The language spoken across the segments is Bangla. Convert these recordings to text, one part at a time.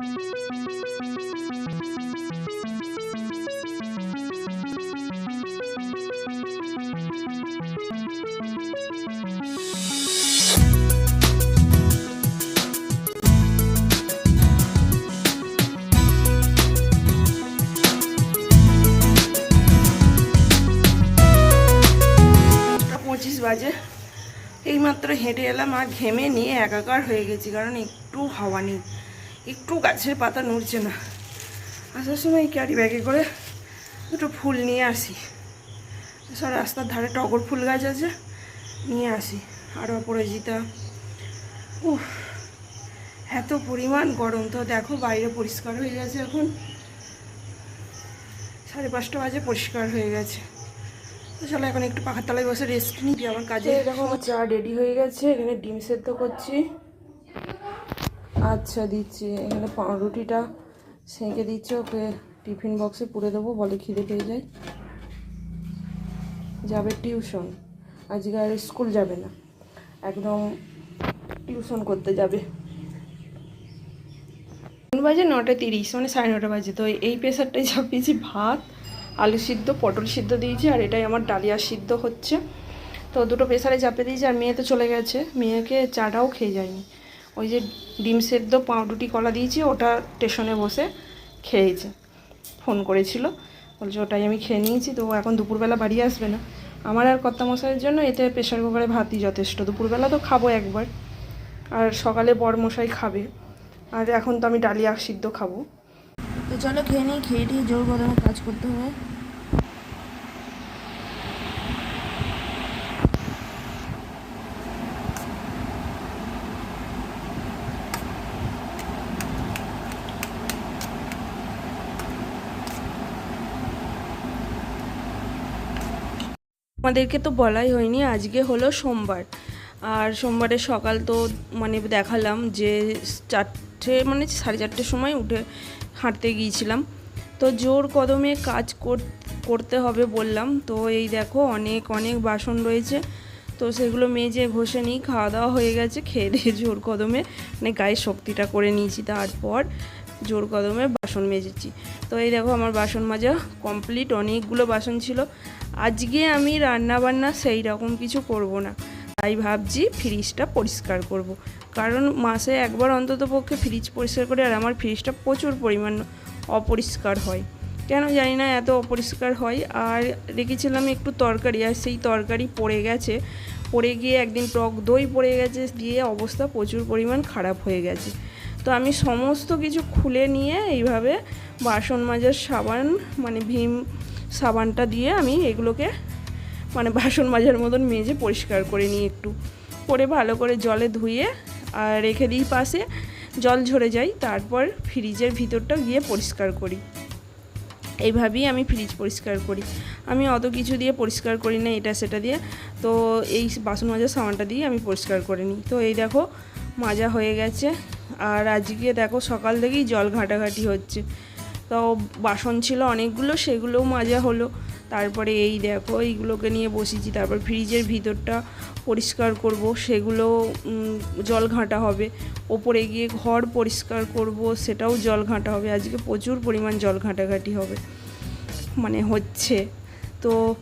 আটটা পঁচিশ বাজে। এইমাত্র হেঁটে এলাম আর ঘেমে নিয়ে একাকার হয়ে গেছি, কারণ একটু হাওয়া নেই। একটু গাছের পাতা নড়ছে না। আসার সময় ক্যারি ব্যাগে করে দুটো ফুল নিয়ে আসি। সব রাস্তার ধারে টগর ফুল গাছ আছে, নিয়ে আসি। আর অপরাজিতা উফ, এত পরিমাণ গরম। তো দেখো বাইরে পরিষ্কার হয়ে গেছে এখন। সাড়ে পাঁচটা বাজে পরিষ্কার হয়ে গেছে। তো চলো এখন একটু পাখার তলায় বসে রেস্ট নিই আমার কাজে এরকম চা রেডি হয়ে গেছে, এখানে ডিম সেদ্ধ করছি। আচ্ছা দিচ্ছি। এখানে পাউরুটিটা সেঁকে দিচ্ছি, ওকে টিফিন বক্সে পুরে দেবো, বলে খিদে পেয়ে যায়। যাবে টিউশন। আজকে আর স্কুল যাবে না। একদম টিউশন করতে যাবে। বাজে নটা তিরিশ মানে সাড়ে নটা বাজে। তো এই প্রেশারটাই চাপিয়েছি ভাত, আলু সিদ্ধ, পটল সিদ্ধ দিয়েছি, আর এটাই আমার ডালিয়া সিদ্ধ হচ্ছে। তো দুটো প্রেশারে চাপে দিয়েছি, আর মেয়ে তো চলে গেছে। মেয়েকে চাটাও খেয়ে যায়নি। ওই যে ডিম সেদ্ধ পাউরুটি কলা দিয়েছি, ওটা স্টেশনে বসে খেয়েছে। ফোন করেছিল, বলছে ওটাই আমি খেয়ে নিয়েছি, তো এখন দুপুরবেলা বাড়ি আসবে না। আমার আর কর্তা মশাইয়ের জন্য এতে প্রেশার কুকারে ভাতই যথেষ্ট। দুপুরবেলা তো খাব একবার, আর সকালে মশাই খাবে। আর এখন তো আমি ডালিয়া সিদ্ধ খাব। তো চলো খেয়ে নিই, খেয়ে নিয়ে জোর কদমে কাজ করতে হবে। আমাদেরকে তো বলাই হয়নি, আজকে হলো সোমবার। আর সোমবারের সকাল তো মানে দেখালাম যে চারটে মানে সাড়ে চারটের সময় উঠে হাঁটতে গিয়েছিলাম। তো জোর কদমে কাজ কর- করতে হবে বললাম। তো এই দেখো অনেক অনেক বাসন রয়েছে। তো সেগুলো মেজে ঘষে নিই, খাওয়া দাওয়া হয়ে গেছে, খেয়ে দিয়ে জোর কদমে মানে গায়ের শক্তিটা করে নিয়েছি তারপর। জোর কদমে বাসন মেজেছি। তো এই দেখো আমার বাসন মাজা কমপ্লিট অনেকগুলো বাসন ছিল। আজকে আমি রান্না বান্না সেই রকম কিছু করব না। তাই ভাবছি ফ্রিজটা পরিষ্কার করব। কারণ মাসে একবার অন্তত পক্ষে ফ্রিজ পরিষ্কার করে আর আমার ফ্রিজটা প্রচুর পরিমাণ অপরিষ্কার হয়। কেন জানি না এত অপরিষ্কার হয়। আর রেখেছিলাম একটু তরকারি আর সেই তরকারি পড়ে গেছে। পড়ে গিয়ে একদিন টক দই পড়ে গেছে। দিয়ে অবস্থা প্রচুর পরিমাণ খারাপ হয়ে গেছে। তো আমি সমস্ত কিছু খুলে নিয়ে এইভাবে বাসন মাজার সাবান মানে ভীম সাবানটা দিয়ে আমি এগুলোকে মানে বাসন মাজার মতন মেজে পরিষ্কার করে নিই একটু। করে ভালো করে জলে ধুয়ে, আর রেখে দিই পাশে, জল ঝরে যায়, তারপর ফ্রিজের ভিতরটা গিয়ে পরিষ্কার করি। এইভাবেই আমি ফ্রিজ পরিষ্কার করি। আমি অত কিছু দিয়ে পরিষ্কার করি না, এটা সেটা দিয়ে। তো এই বাসন মাজার সাবানটা দিয়ে আমি পরিষ্কার করে নিই। তো এই দেখো, মাজা হয়ে গেছে। আর আজকে দেখো সকাল থেকেই জল ঘাটাঘাটি হচ্ছে। তো বাসন ছিল অনেকগুলো, সেগুলোও মাজা হলো। তারপরে এই দেখো এইগুলোকে নিয়ে বসেছি। তারপর ফ্রিজের ভিতরটা পরিষ্কার করব, সেগুলো জল ঘাঁটা হবে। ওপরে গিয়ে ঘর পরিষ্কার করব, সেটাও জল ঘাঁটা হবে। আজকে প্রচুর পরিমাণ জল ঘাঁটাঘাটি হবে। মানে হচ্ছে। তো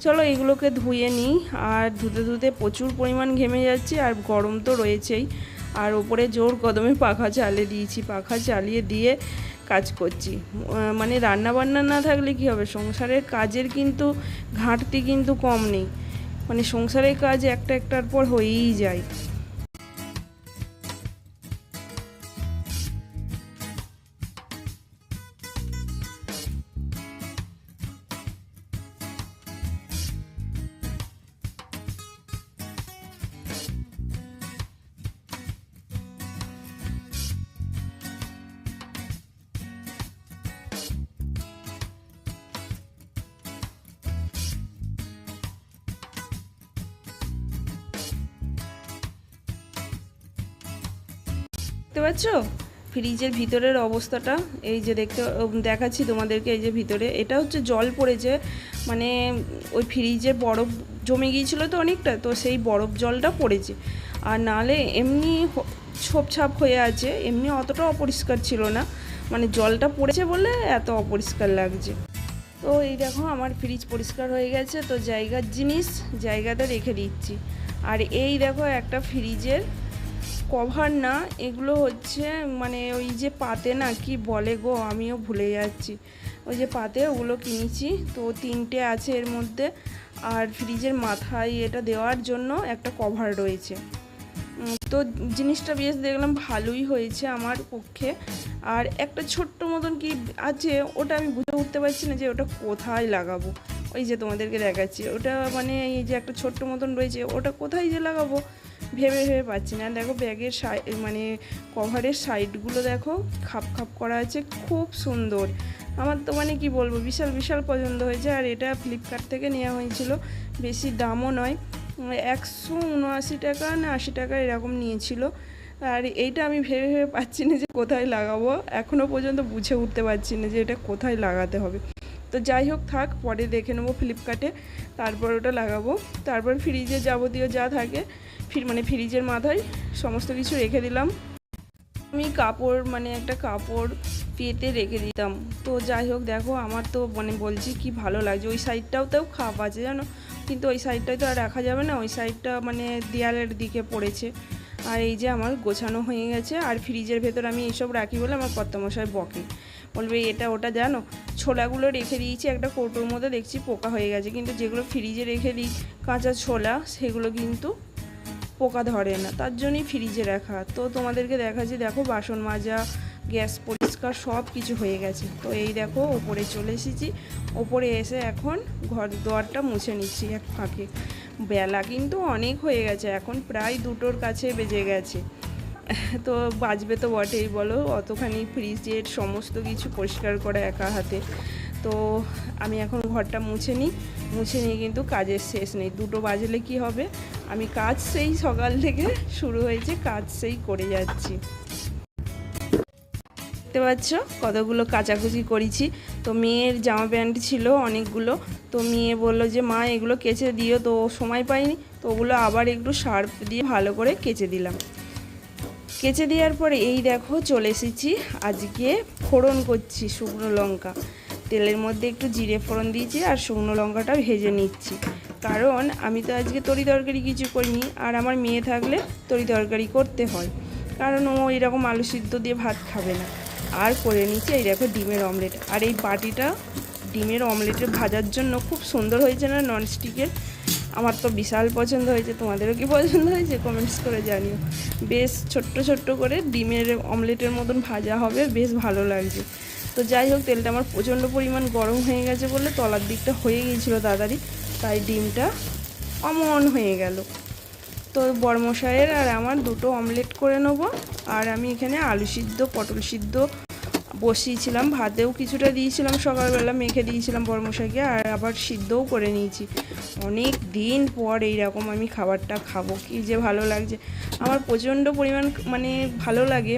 চলো এগুলোকে ধুয়ে নিই। আর ধুতে ধুতে প্রচুর পরিমাণ ঘেমে যাচ্ছে, আর গরম তো রয়েছেই। আর ওপরে জোর কদমে পাখা চালিয়ে দিয়েছি, পাখা চালিয়ে দিয়ে কাজ করছি। মানে রান্না বান্না না থাকলে কি হবে? সংসারের কাজের কিন্তু ঘাটতি কিন্তু কম নেই। মানে সংসারের কাজ একটা একটার পর হয়েই যায়। দেখতে পাচ্ছ? ফ্রিজের ভিতরের অবস্থাটা, এই যে দেখতে দেখাচ্ছি তোমাদেরকে এই যে ভিতরে। এটা হচ্ছে জল পড়েছে মানে ওই ফ্রিজে বরফ জমে গিয়েছিল তো অনেকটা, তো সেই বরফ জলটা পড়েছে। আর নাহলে এমনি ছোপছাপ হয়ে আছে, এমনি অতটা অপরিষ্কার ছিল না। মানে জলটা পড়েছে বলে এত অপরিষ্কার লাগছে। তো এই দেখো, আমার ফ্রিজ পরিষ্কার হয়ে গেছে, তো জায়গার জিনিস জায়গাতে রেখে দিচ্ছি। আর এই দেখো একটা ফ্রিজের কভার না, এগুলো হচ্ছে মানে ওই যে পাতে না কি বলে গো, আমিও ভুলে যাচ্ছি। ওই যে পাতে ওগুলো কিনেছি, তো তিনটে আছে এর মধ্যে। আর ফ্রিজের মাথায় এটা দেওয়ার জন্য একটা কভার রয়েছে। তো জিনিসটা বেশ দেখলাম ভালোই হয়েছে আমার পক্ষে। আর একটা ছোট্ট মতন কি আছে, ওটা আমি বুঝে উঠতে পারছি না যে ওটা কোথায় লাগাবো। ওই যে তোমাদেরকে দেখাচ্ছি, ওটা মানে এই যে একটা ছোট্ট মতন রয়েছে, ওটা কোথায় যে লাগাবো? ভেবে ভেবে পাচ্ছি না। দেখো ব্যাগের সাই মানে কভারের সাইডগুলো দেখো, খাপ খাপ করা আছে, খুব সুন্দর। আমার তো মানে কি বলব, বিশাল বিশাল পছন্দ হয়েছে। আর এটা ফ্লিপকার্ট থেকে নেওয়া হয়েছিল। বেশি দামও নয়। একশো উনআশি টাকা না আশি টাকা এরকম নিয়েছিল। আর এইটা আমি ভেবে ভেবে পাচ্ছি না যে কোথায় লাগাবো। এখনও পর্যন্ত বুঝে উঠতে পারছি না যে এটা কোথায় লাগাতে হবে। তো যাই হোক, থাক, পরে দেখে নেব ফ্লিপকার্টে তারপর ওটা লাগাবো। তারপর ফ্রিজে যাবতীয় যা থাকে মানে ফ্রিজের মাথায় সমস্ত কিছু রেখে দিলাম। আমি কাপড় মানে একটা কাপড় পেতে রেখে দিতাম। তো যাই হোক, দেখো আমার তো মানে বলছি কি ভালো লাগছে। ওই সাইডটাও তো খাপ আছে জানো? কিন্তু ওই সাইডটায় তো আর রাখা যাবে না। ওই সাইডটা মানে দেয়ালের দিকে পড়েছে। আর এই যে আমার গোছানো হয়ে গেছে। আর ফ্রিজের ভেতর আমি এইসব রাখি বলে আমার কর্তামশাই বকে। বলবে, এটা ওটা জানো? ছোলাগুলো রেখে দিয়েছি। একটা কৌটোর মধ্যে দেখছি পোকা হয়ে গেছে। কিন্তু যেগুলো ফ্রিজে রেখে দিই, কাঁচা ছোলা, সেগুলো কিন্তু পোকা ধরে না, তার জন্যই ফ্রিজে রাখা। তো তোমাদেরকে দেখাচ্ছি, দেখো বাসন মাজা, গ্যাস পরিষ্কার, সব কিছু হয়ে গেছে। তো এই দেখো, ওপরে চলে এসেছি। ওপরে এসে এখন ঘর দোয়ারটা মুছে নিচ্ছি এক ফাঁকে। বেলা কিন্তু অনেক হয়ে গেছে, এখন প্রায় দুটোর কাছে বেজে গেছে। তো বাজবে তো বটেই, বলো, অতখানি ফ্রিজের সমস্ত কিছু পরিষ্কার করা একা হাতে। তো আমি এখন ঘরটা মুছে নিই। মুছে নিয়ে কিন্তু কাজের শেষ নেই। দুটো বাজলে কি হবে? আমি কাজ সেই সকাল থেকে শুরু হয়েছে, কাজ সেই করে যাচ্ছি। দেখতে পাচ্ছ? কতগুলো কাচাকুচি করেছি। তো মেয়ের জামা প্যান্ট ছিল অনেকগুলো। তো মেয়ে বলল যে, মা, এগুলো কেচে দিও। তো সময় পাইনি তো ওগুলো আবার একটু সার্ফ দিয়ে ভালো করে কেচে দিলাম। কেচে দেওয়ার পরে এই দেখো চলে এসেছি। আজকে ফোড়ন করছি শুকনো লঙ্কা। তেলের মধ্যে একটু জিরে ফোড়ন দিয়েছি আর শুকনো লঙ্কাটা ভেজে নিচ্ছি। কারণ আমি তো আজকে তরি তরকারি কিছু করিনি, আর আমার মেয়ে থাকলে তরি তরকারি করতে হয়। কারণ ও এরকম আলু সিদ্ধ দিয়ে ভাত খাবে না। আর করে নিচ্ছি এই দেখো ডিমের অমলেট। আর এই বাটিটা ডিমের অমলেটের ভাজার জন্য খুব সুন্দর হয়েছে না ননস্টিকের? আমার তো বিশাল পছন্দ হয়েছে। তোমাদেরও কি পছন্দ হয়েছে? কমেন্টস করে জানিও। বেশ ছোট্ট ছোট্ট করে ডিমের অমলেটের মতন ভাজা হবে, বেশ ভালো লাগছে। তো যাই হোক, তেলটা আমার প্রচণ্ড পরিমাণ গরম হয়ে গেছে বলে তলার দিকটা হয়ে গিয়েছিল তাড়াতাড়ি, তাই ডিমটা অমন হয়ে গেল। তো বড়মশাইয়ের আর আমার দুটো অমলেট করে নেব, আর আমি এখানে আলু সিদ্ধ, পটল সিদ্ধ বসিয়েছিলাম, ভাতেও কিছুটা দিয়েছিলাম সকালবেলা, মেখে দিয়েছিলাম বড়মশাইকে আর আবার সিদ্ধও করে নিয়েছি। অনেক দিন পর এইরকম আমি খাবারটা খাব, কি যে ভালো লাগছে। আমার প্রচণ্ড পরিমাণ মানে ভালো লাগে।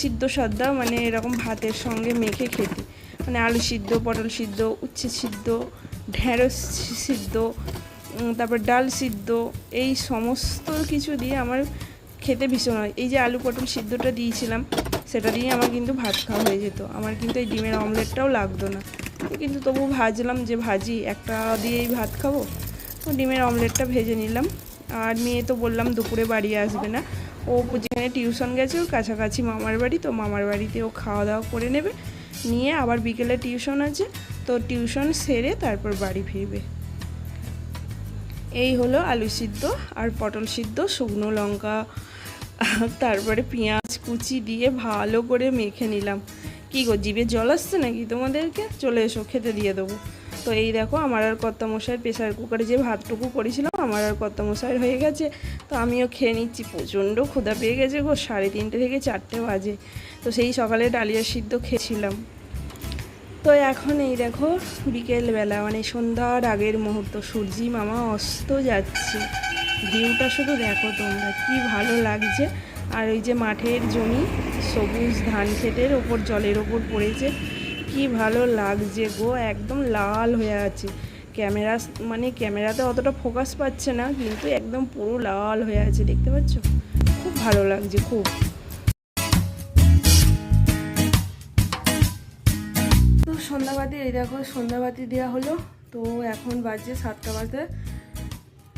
সিদ্ধ সাদ্দা মানে এরকম ভাতের সঙ্গে মেখে খেতে। মানে আলু সিদ্ধ, পটল সিদ্ধ, উচ্ছে সিদ্ধ, ঢেঁড়স সিদ্ধ তারপর ডাল সিদ্ধ, এই সমস্ত কিছু দিয়ে আমার খেতে ভীষণ হয়। এই যে আলু পটল সিদ্ধটা দিয়েছিলাম, সেটা দিয়ে আমার কিন্তু ভাত খাওয়া হয়ে যেত। আমার কিন্তু এই ডিমের অমলেটটাও লাগতো না। কিন্তু তবু ভাজলাম যে ভাজি, একটা দিয়েই ভাত খাব। তো ডিমের অমলেটটা ভেজে নিলাম। আর মেয়ে তো বললাম দুপুরে বাড়ি আসবে না। ও যেখানে টিউশন গেছে, ওর কাছাকাছি মামার বাড়ি, তো মামার বাড়িতে ও খাওয়া দাওয়া করে নেবে। নিয়ে আবার বিকেলে টিউশন আছে, তো টিউশন সেরে তারপর বাড়ি ফিরবে। এই হলো আলু সিদ্ধ আর পটল সিদ্ধ, শুকনো লঙ্কা, তারপরে পেঁয়াজ কুচি দিয়ে ভালো করে মেখে নিলাম। কি গো, জিভে জল আসছে নাকি তোমাদেরকে? চলে এসো, খেতে দিয়ে দেবো। তো এই দেখো, আমার আর কর্তা মশাইয়ের প্রেশার কুকারে যে ভাতটুকু করেছিলাম আমার আর কর্তা মশাইয়ের হয়ে গেছে। তো আমিও খেয়ে নিচ্ছি, প্রচণ্ড ক্ষুধা পেয়ে গেছে গো, সাড়ে তিনটে থেকে চারটে বাজে। তো সেই সকালে ডালিয়া সিদ্ধ খেয়েছিলাম। তো এখন এই দেখো, বিকেলবেলা মানে সন্ধ্যার আগের মুহূর্ত, সূর্যি মামা অস্ত যাচ্ছে। ভিউটা শুধু দেখো তোমরা, কি ভালো লাগছে। আর ওই যে মাঠের জমি, সবুজ ধান ক্ষেতের ওপর, জলের ওপর পড়েছে। কি ভালো লাগছে গো, একদম লাল হয়ে আছে। ক্যামেরা মানে ক্যামেরাতে অতটা ফোকাস পাচ্ছে না, কিন্তু একদম পুরো লাল হয়ে আছে, দেখতে পাচ্ছ? খুব ভালো লাগছে, খুব। তো সন্ধ্যাবাতি, এই দেখো, সন্ধ্যাবাতি দেওয়া হলো। তো এখন বাজে সাতটা বাজতে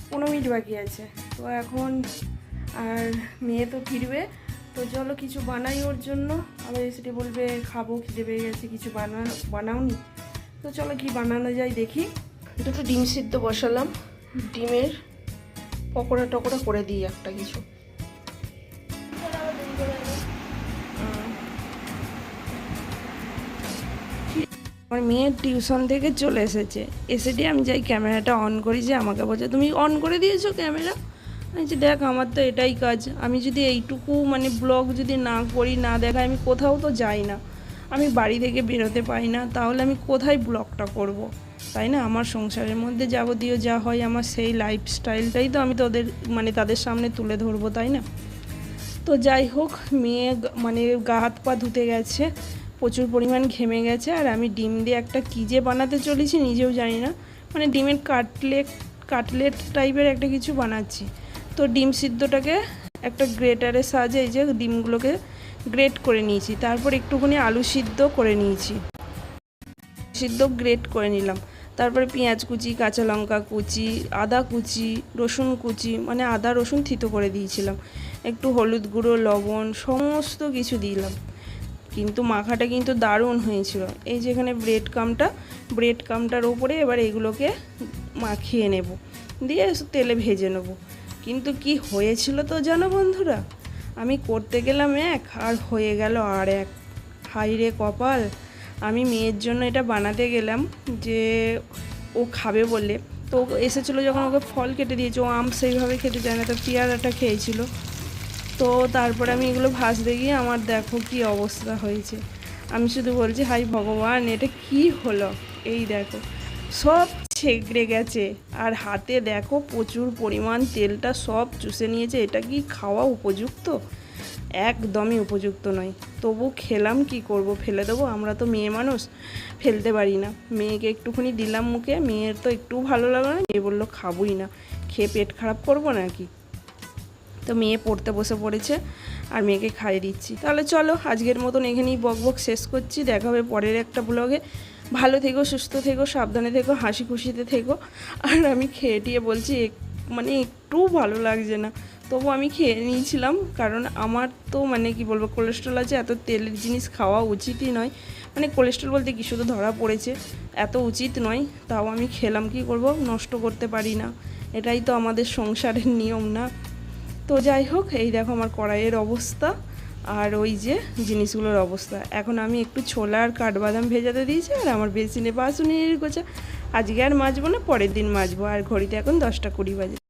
পনেরো মিনিট বাকি আছে। তো এখন আর মেয়ে তো ফিরবে। তো চলো কিছু বানাই ওর জন্য। আবার এসে বলবে, খাব, খিদে পেয়ে গেছে, কিছু বানানো বানাওনি? তো চলো কি বানানো যায় দেখি। দুটো ডিম সিদ্ধ বসালাম। ডিমের পকোড়া টকোড়া করে দিই একটা কিছু। আমার মেয়ের টিউশন থেকে চলে এসেছে। এসে দিয়ে আমি যাই ক্যামেরাটা অন করি যে আমাকে বলছে, তুমি অন করে দিয়েছ ক্যামেরা? বলছি, দেখ আমার তো এটাই কাজ। আমি যদি এইটুকু মানে ব্লগ যদি না করি না দেখাই আমি কোথাও তো যাই না। আমি বাড়ি থেকে বেরোতে পারি না তাহলে আমি কোথায় ব্লগটা করব। তাই না? আমার সংসারের মধ্যে যাবতীয় যা হয় আমার সেই লাইফস্টাইলটাই তো আমি তোদের মানে তাদের সামনে তুলে ধরবো তাই না? তো যাই হোক মেয়ে মানে গা হাত পা ধুতে গেছে প্রচুর পরিমাণ ঘেমে গেছে আর আমি ডিম দিয়ে একটা কী যে বানাতে চলেছি নিজেও জানি না। মানে ডিমের কাটলেট কাটলেট টাইপের একটা কিছু বানাচ্ছি। তো ডিম সিদ্ধটাকে একটা গ্রেটারের সাহায্যে এই যে ডিমগুলোকে গ্রেট করে নিয়েছি। তারপর একটুখানি আলু সিদ্ধ করে নিয়েছি। সিদ্ধ গ্রেট করে নিলাম। তারপরে পেঁয়াজ কুচি, কাঁচা লঙ্কা কুচি, আদা কুচি, রসুন কুচি মানে আদা, রসুন থিতো করে দিয়েছিলাম। একটু হলুদ গুঁড়ো, লবণ, সমস্ত কিছু দিলাম। কিন্তু মাখাটা কিন্তু দারুণ হয়েছিল। এই যে এখানে ব্রেড কামটা ব্রেড কামটার ওপরে এবার এগুলোকে মাখিয়ে নেব। দিয়ে তেলে ভেজে নেব। কিন্তু কি হয়েছিল তো জানো বন্ধুরা? আমি করতে গেলাম এক, আর হয়ে গেল আর এক। হাই রে কপাল, আমি মেয়ের জন্য এটা বানাতে গেলাম যে ও খাবে বলে। তো এসেছিল যখন ওকে ফল কেটে দিয়েছে, ও আম সেইভাবে খেতে চায় না, তো পেয়ারাটা খেয়েছিল। তো তারপরে আমি এগুলো ভাজতে গিয়ে আমার দেখো কি অবস্থা হয়েছে। আমি শুধু বলছি, হাই ভগবান, এটা কি হলো? এই দেখো, সব ছেগড়ে গেছে। আর হাতে দেখো প্রচুর পরিমাণ তেলটা সব চুষে নিয়েছে। এটা কি খাওয়া উপযুক্ত? একদমই উপযুক্ত নয়। তবু খেলাম কি করব? ফেলে দেবো? আমরা তো মেয়ে মানুষ, ফেলতে পারি না। মেয়েকে একটুখানি দিলাম মুখে। মেয়ের তো একটু ভালো লাগল না। মেয়ে বলল, খাবোই না। খেয়ে পেট খারাপ করব নাকি? তো মেয়ে পড়তে বসে পড়েছে। আর মেয়েকে খাইয়ে দিচ্ছি। তাহলে চলো, আজকের মতন এখানেই বক বক শেষ করছি। দেখা হবে পরের একটা ব্লগে ভালো থেকো, সুস্থ থেকো, সাবধানে থেকো, হাসি খুশিতে থেকো। আর আমি খেয়ে টিয়ে বলছি মানে একটু ভালো লাগছে না। তবু আমি খেয়ে নিয়েছিলাম, কারণ আমার তো মানে কি বলব কোলেস্ট্রল আছে, এত তেলের জিনিস খাওয়া উচিতই নয়। মানে কোলেস্ট্রল বলতে কি, শুধু ধরা পড়েছে, এত উচিত নয়। তাও আমি খেলাম, কি করব, নষ্ট করতে পারি না। এটাই তো আমাদের সংসারের নিয়ম না। তো যাই হোক, এই দেখো আমার কড়াইয়ের অবস্থা। আর ওই যে জিনিসগুলোর অবস্থা। এখন আমি একটু ছোলা আর কাঠবাদাম ভেজাতে দিয়েছি আর আমার বেসিনে বাসুনির গোছা। আজকে আর মাজবো না, পরের দিন মাজবো। আর ঘড়িতে এখন দশটা কুড়ি বাজে।